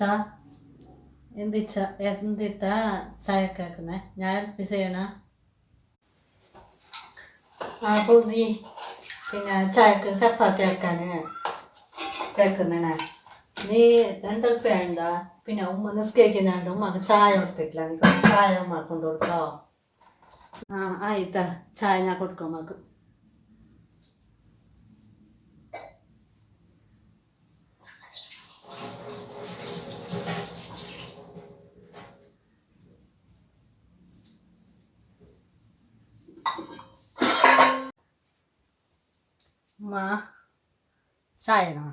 ഇത്ത എന്തിച്ച? എന്തിത്ത ചായക്കാക്കുന്നേ? ഞാൻ ഹെൽപ്പ് ചെയ്യണ? ആ പൂസി പിന്നെ ചായക്ക് ചപ്പാത്തി ആക്കാൻ കേൾക്കുന്നേ നീ രണ്ടൽപ്പ വേണ്ട പിന്നെ ഉമ്മ നിസ്കരിക്കുന്നുണ്ട്. ഉമ്മക്ക് ചായ കൊടുത്തിട്ടില്ല. നീ ചായ ഉമ്മ കൊണ്ടു കൊടുക്കോ ആ ആയിത്താ ചായ ഞാൻ കൊടുക്കാം ഉമ്മക്ക്. ഉമ്മ ചായ വേണോ